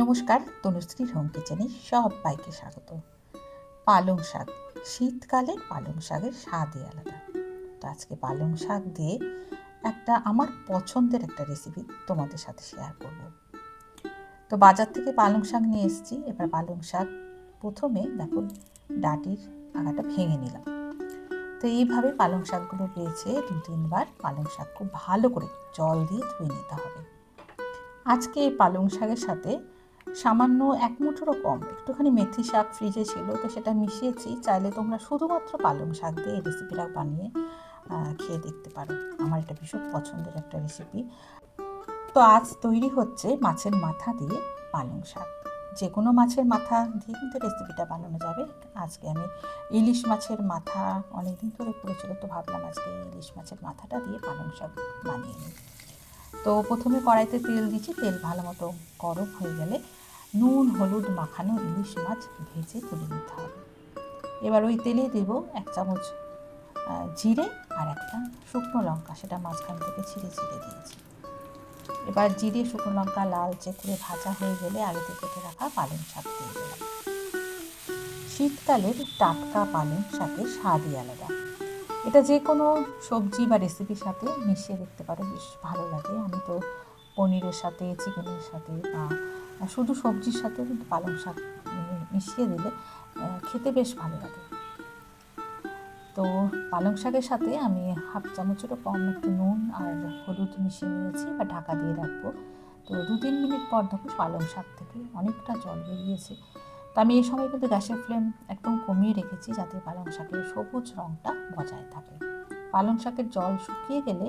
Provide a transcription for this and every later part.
নমস্কার তনুশ্রীর হোম কিচেনে সবাইকে স্বাগত। পালং শাক, শীতকালে পালং শাকের স্বাদই আলাদা। তো আজকে পালং শাক দিয়ে একটা আমার পছন্দের একটা রেসিপি তোমাদের সাথে শেয়ার করব। তো বাজার থেকে পালং শাক নিয়ে এসেছি, এবার পালং শাক প্রথমে দেখুন ডাটির আগাটা ভেঙে নিলাম। তো এইভাবে পালং শাকগুলো পেয়েছে দু, তিনবার পালং শাক খুব ভালো করে জল দিয়ে ধুয়ে নিতে হবে। আজকে এই পালং শাকের সাথে সামান্য এক মুঠোরও কম। একটুখানি মেথি শাক ফ্রিজে ছিল, তো সেটা মিশিয়েছি। চাইলে তোমরা শুধুমাত্র পালং শাক দিয়ে এই রেসিপিটা বানিয়ে খেয়ে দেখতে পারো। আমার এটা ভীষণ পছন্দের একটা রেসিপি তো আজ তৈরি হচ্ছে মাছের মাথা দিয়ে পালং শাক। যে কোনো মাছের মাথা দিয়ে কিন্তু রেসিপিটা বানানো যাবে। আজকে আমি ইলিশ মাছের মাথা অনেক দিন ধরে পড়েছিল, তো ভাবলাম আজকে ইলিশ মাছের মাথাটা দিয়ে পালং শাক বানিয়ে নিই। তো প্রথমে কড়াইতে তেল দিচ্ছি, তেল ভালো মতো গরম হয়ে গেলে নুন, হলুদ, মাখানো ইলিশ মাছ ভেজে তুলে নিতে হবে। এবার ওই তেলে দেব এক চামচ জিরে আর একটা শুকনো লঙ্কা, সেটা মাঝখান থেকে ছিঁড়ে ছিঁড়ে দিয়েছি। এবার জিরে, শুকনো লঙ্কা লালচে করে ভাজা হয়ে গেলে থেকে কেটে রাখা পালং শাক দিয়ে দিলাম। শীতকালের টাটকা পালং শাকের স্বাদই আলাদা। এটা যে কোনো সবজি বা রেসিপির সাথে মিশিয়ে দেখতে পারো, বেশ ভালো লাগে। আমি তো পনিরের সাথে, চিকেনের সাথে বা শুধু সবজির সাথে কিন্তু পালং শাক মিশিয়ে দিলে খেতে বেশ ভালো লাগে। তো পালং শাকের সাথে আমি হাফ চামচেরও কম একটু নুন আর হলুদ মিশিয়ে নিয়েছি বা ঢাকা দিয়ে রাখব। তো দু তিন মিনিট পর দেখো পালং শাক থেকে অনেকটা জল বেরিয়েছে। তো আমি এই সময় কিন্তু গ্যাসের ফ্লেম একদম কমিয়ে রেখেছি যাতে পালং শাকের সবুজ রঙটা বজায় থাকে। পালং শাকের জল শুকিয়ে গেলে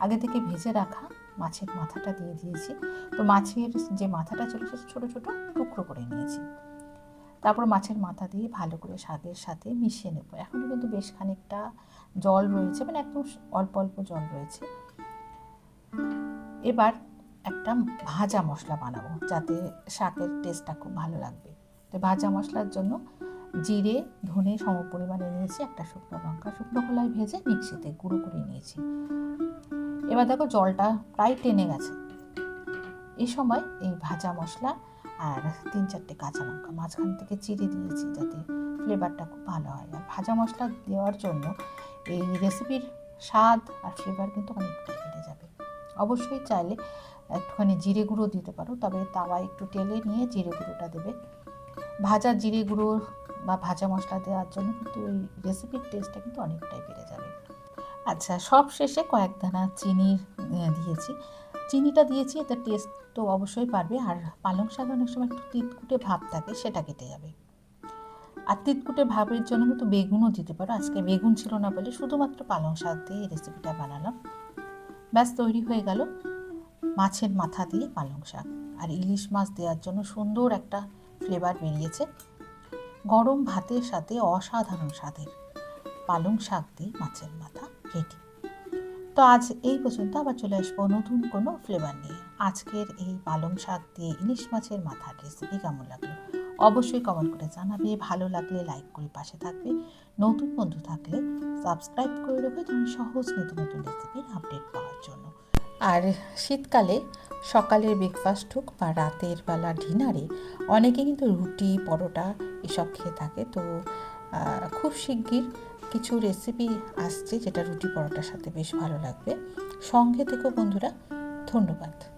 আগে থেকে ভেজে রাখা মাছের মাথাটা দিয়ে দিয়েছি। তো মাছের যে মাথাটা ছিল সেটা ছোটো ছোটো টুকরো করে নিয়েছি। তারপর মাছের মাথা দিয়ে ভালো করে শাকের সাথে মিশিয়ে নেব। এখনও কিন্তু বেশ খানিকটা জল রয়েছে মানে একদম অল্প অল্প জল রয়েছে। এবার একটা ভাজা মশলা বানাবো যাতে শাকের টেস্টটা খুব ভালো লাগবে। তো ভাজা মশলার জন্য জিরে, ধনে সম পরিমাণে নিয়েছি একটা শুকনো লঙ্কা। শুকনো কলাই ভেজে মিক্সিতে গুঁড়ো করে নিয়েছি। এবার দেখো জলটা প্রায় টেনে গেছে। এই সময় এই ভাজা মশলা আর তিন চারটে কাঁচা লঙ্কা মাঝখান থেকে চিড়ে দিয়েছি যাতে ফ্লেভারটা খুব ভালো হয়। আর ভাজা মশলা দেওয়ার জন্য এই রেসিপির স্বাদ আর ফ্লেভার কিন্তু অনেকটা বেড়ে যাবে। অবশ্যই চাইলে একটুখানি জিরে গুঁড়ো দিতে পারো, তবে তাওয়া একটু টেলে নিয়ে জিরে গুঁড়োটা দেবে। ভাজা জিরে গুঁড়ো বা ভাজা মশলা দেওয়ার জন্য কিন্তু ওই রেসিপির টেস্টটা কিন্তু অনেকটাই বেড়ে যাবে। আচ্ছা সব শেষে কয়েক দানা চিনি দিয়েছি। চিনিটা দিয়েছি, এতে টেস্ট তো অবশ্যই পারবে আর পালং শাক অনেক সময় একটু তিতকুটে ভাব থাকে, সেটা কেটে যাবে। আর তিতকুটে ভাবের জন্য কিন্তু বেগুনও দিতে পারো। আজকে বেগুন ছিল না বলে শুধুমাত্র পালং শাক দিয়ে এই রেসিপিটা বানালাম। ব্যাস, তৈরি হয়ে গেল মাছের মাথা দিয়ে পালং শাক। আর ইলিশ মাছ দেওয়ার জন্য সুন্দর একটা ফ্লেভার বেরিয়েছে। গরম ভাতের সাথে অসাধারণ স্বাদের। পালং শাক দিয়ে মাছের মাথা রেডি তো আজ এই পর্যন্ত আবার চলে আসব নতুন কোনো ফ্লেভার নিয়ে। আজকের এই পালং শাক দিয়ে ইলিশ মাছের মাথার রেসিপি কেমন লাগল? অবশ্যই কমেন্ট করে জানাবে। ভালো লাগলে লাইক করে পাশে থাকবে। নতুন বন্ধু থাকলে সাবস্ক্রাইব করে রাখবে তখন সহজ নতুন নতুন রেসিপির আপডেট পাওয়ার জন্য। আর শীতকালে সকালের ব্রেকফাস্ট হোক বা রাতের বেলা ডিনারে অনেকে কিন্তু রুটি, পরোটা এসব খেয়ে থাকে। তো খুব শিগগির কিছু রেসিপি আসছে যেটা রুটি, পরোটার সাথে বেশ ভালো লাগবে। সঙ্গে থেকেও বন্ধুরা, ধন্যবাদ।